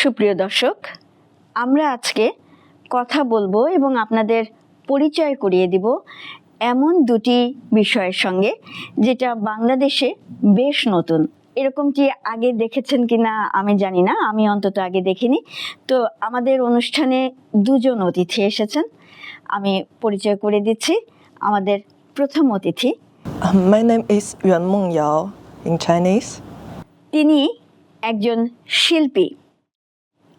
সুপ্রিয় দর্শক আমরা আজকে কথা বলব এবং আপনাদের পরিচয় করিয়ে দিব এমন দুটি বিষয়ের সঙ্গে যেটা বাংলাদেশে বেশ নতুন। এরকম কি আগে দেখেছেন কিনা আমি জানি না আমি অন্তত আগে দেখিনি। তো আমাদের অনুষ্ঠানে দুজন অতিথি এসেছেন আমি পরিচয় করে দিচ্ছি। আমাদের প্রথম অতিথি। In তিনি একজন শিল্পী।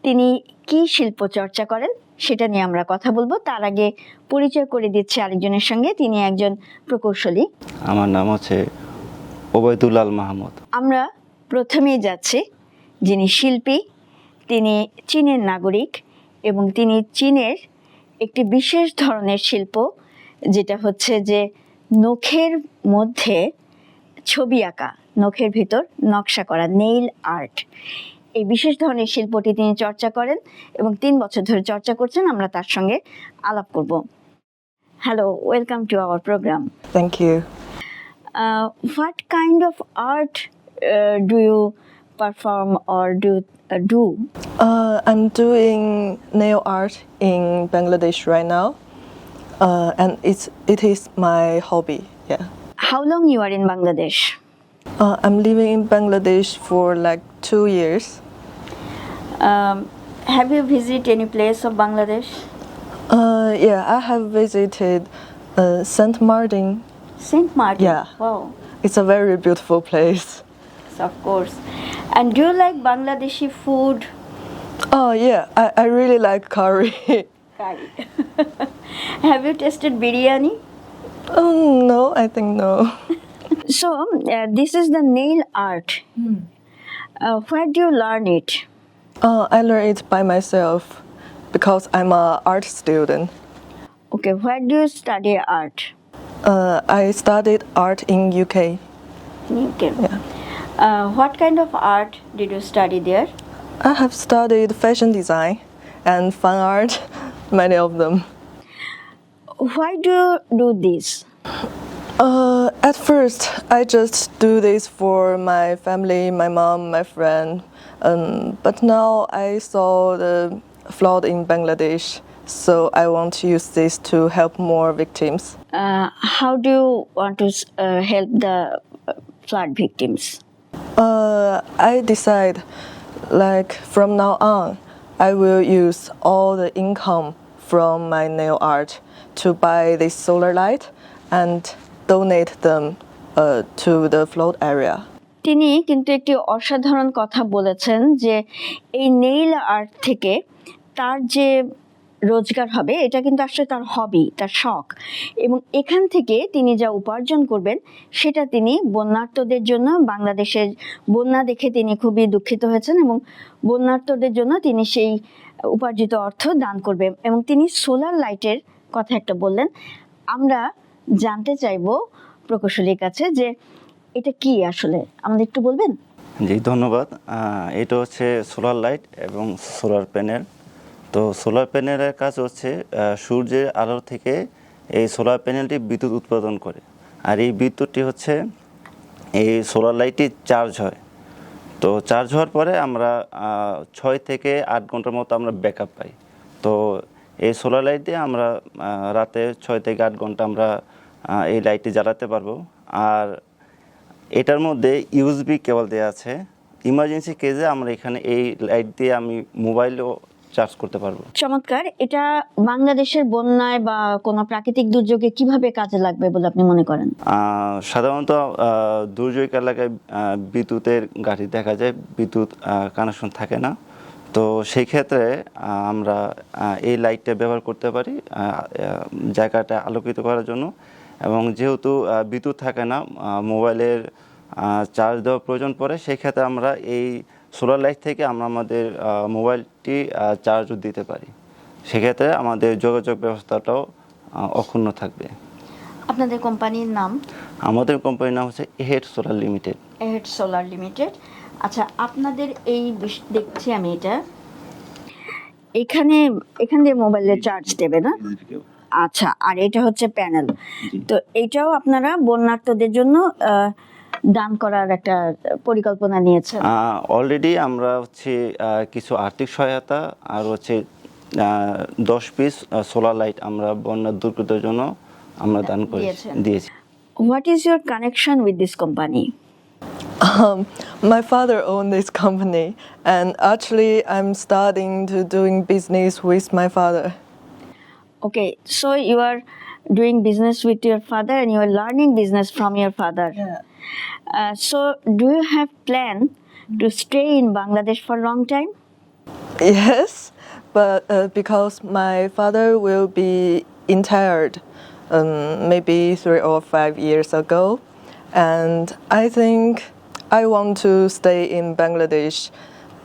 তিনি কি শিল্প চর্চা করেন সেটা নিয়ে আমরা কথা বলব। তার আগে পরিচয় করে দিচ্ছি আরেকজনের সঙ্গে। তিনি একজন প্রকৌশলী। আমার নাম হচ্ছে ওবায়দুল্লাল মাহমুদ। আমরা প্রথমেই যাচ্ছি যিনি শিল্পী তিনি চীনের নাগরিক এবং তিনি চীনের একটি বিশেষ ধরনের শিল্প যেটা হচ্ছে যে নখের মধ্যে ছবি আঁকা নখের ভিতর নকশা করা নেইল আর্ট এই বিশেষ ধরনের শিল্পটি তিনি চর্চা করেন এবং তিন বছর ধরে চর্চা করছেন আমরা তার সঙ্গে আলাপ করব। Hello welcome to our programme thank you what kind of art do you perform or do do I am doing new art in Bangladesh right now and it's it is my hobby how long you are in Bangladesh I am living in Bangladesh for like two years um, have you visited any place of bangladesh Uh, yeah, I have visited uh, Saint Martin. saint martin Yeah. wow It's a very beautiful place. Yes, of course and do you like bangladeshi food Oh yeah, I, I really like curry. Curry. have you tasted biryani oh no, I think no. so uh, this is the nail art uh, where do you learn it Uh, I learned it by myself because I'm a art student. okay where do you study art Uh, I studied art in UK. okay Yeah. uh, what kind of art did you study there I have studied fashion design and fine art, many of them. why do you do this Uh, at first, I just do this for my family, my mom, my friend. Um, but now I saw the flood in Bangladesh, so I want to use this to help more victims. uh, how do you want to uh, help the uh, flood victims Uh, I decide, like from now on, I will use all the income from my nail art to buy this solar light and donate them uh, to the flood area. তিনি কিন্তু একটি অসাধারণ কথা বলেছেন যে এই nail art থেকে তার যে রোজগার হবে এটা কিন্তু আসলে তার হবি তার শখ এবং এখান থেকে তিনি যা উপার্জন করবেন সেটা তিনি বন্যার্তদের জন্য বাংলাদেশের বন্যা দেখে তিনি খুবই দুঃখিত হয়েছেন এবং বন্যার্তদের জন্য তিনি সেই উপার্জিত অর্থ দান করবেন এবং তিনি সোলার লাইটের কথা একটা বললেন আমরা জানতে চাইব প্রকৌশলীর কাছে যে এটা কি আসলে? আমাদের একটু বলবেন? জি, ধন্যবাদ। এটা হচ্ছে সোলার লাইট এবং সোলার প্যানেল। তো সোলার প্যানেলের কাজ হচ্ছে সূর্যের আলো থেকে এই সোলার প্যানেলটি বিদ্যুৎ উৎপাদন করে। আর এই বিদ্যুৎটি হচ্ছে, এই সোলার লাইটটি চার্জ হয়। তো চার্জ হওয়ার পরে আমরা ছয় থেকে আট ঘণ্টার মতো আমরা ব্যাকআপ পাই। তো এই সোলার লাইট দিয়ে আমরা রাতে ছয় থেকে আট ঘণ্টা আমরা এই লাইটটি জ্বালাতে পারব। আর এটার মধ্যে ইউএসবি কেবল দেওয়া আছে। ইমার্জেন্সি কেসে আমরা এখানে এই লাইট দিয়ে আমি মোবাইলও চার্জ করতে পারব। চমৎকার। এটা বাংলাদেশের বন্যায় বা কোনো প্রাকৃতিক দুর্যোগে কীভাবে কাজে লাগবে বলে আপনি মনে করেন? সাধারণত দুর্যোগ এলাকায় বিদ্যুতের গাড়ি দেখা যায়। বিদ্যুৎ কানেকশন থাকে না। তো সেই ক্ষেত্রে আমরা এই লাইটটা ব্যবহার করতে পারি জায়গাটা আলোকিত করার জন্য। এবং যেহেতু বিদ্যুৎ থাকে না মোবাইলের চার্জ দেওয়ার প্রয়োজন পড়ে সেই ক্ষেত্রে আমরা এই সোলার লাইট থেকে আমরা আমাদের মোবাইলটি চার্জও দিতে পারি। সেক্ষেত্রে আমাদের যোগাযোগ ব্যবস্থাটাও অক্ষুণ্ণ থাকবে। আপনাদের কোম্পানির নাম? আমাদের কোম্পানির নাম হচ্ছে head solar limited. Ahead solar limited. আচ্ছা আপনাদের এই দেখছি আমি এটা। এখানে এখান দিয়ে মোবাইলে চার্জ দেবে না? আচ্ছা আর এটা হচ্ছে প্যানেল। তো এটাও আপনারা বন্যার্থদের জন্য দান করার একটা পরিকল্পনা নিয়েছেন। অলরেডি আমরা হচ্ছে কিছু আর্থিক সহায়তা আর হচ্ছে দশ পিস সোলার লাইট আমরা বন্যার দুর্গতের জন্য আমরা দান করে দিয়েছি। What is your connection with this company Um, my father owned this company, and actually, I'm starting to doing business with my father. Okay, so you are doing business with your father and you are learning business from your father. Uh, so, do you have plan to stay in Bangladesh for a long time? Yes, but uh, because my father will be retired um, maybe three or five years ago, and I think I want to stay in Bangladesh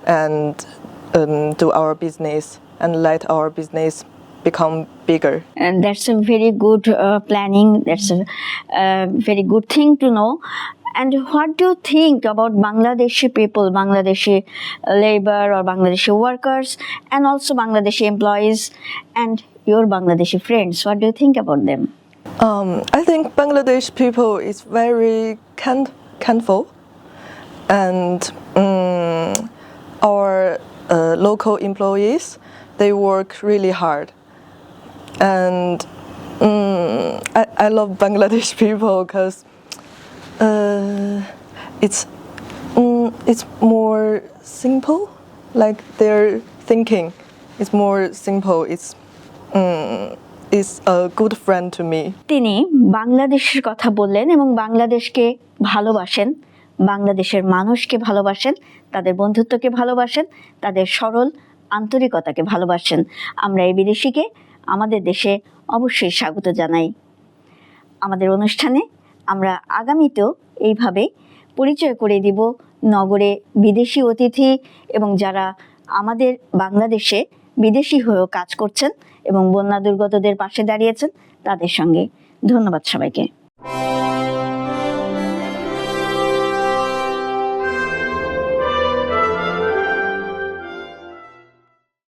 and um, do our business and let our business become bigger. And that's a very good uh, planning. That's a uh, very good thing to know. And what do you think about Bangladeshi people, Bangladeshi labor or Bangladeshi workers, and also Bangladeshi employees and your Bangladeshi friends? What do you think about them? Um, I think Bangladesh people is very kind, kindful, and um, our uh, local employees they work really hard, and um, I, I love Bangladesh people because uh, it's um, it's more simple, like their thinking is more simple. It's um, is a good friend to me. তিনি বাংলাদেশের কথা বললেন এবং বাংলাদেশকে ভালোবাসেন বাংলাদেশের মানুষকে ভালোবাসেন, তাদের বন্ধুত্বকে ভালোবাসেন, তাদের সরল আন্তরিকতাকে ভালোবাসেন। আমরা এই বিদেশিকে আমাদের দেশে অবশ্যই স্বাগত জানাই। আমাদের অনুষ্ঠানে আমরা আগামীতেও এইভাবে পরিচয় করে দিব নগরে বিদেশি অতিথি এবং যারা আমাদের বাংলাদেশে বিদেশি হয়েও কাজ করছেন এবং বন্যা দুর্গতদের পাশে দাঁড়িয়েছেন, তাদের সঙ্গে ধন্যবাদ সবাইকে।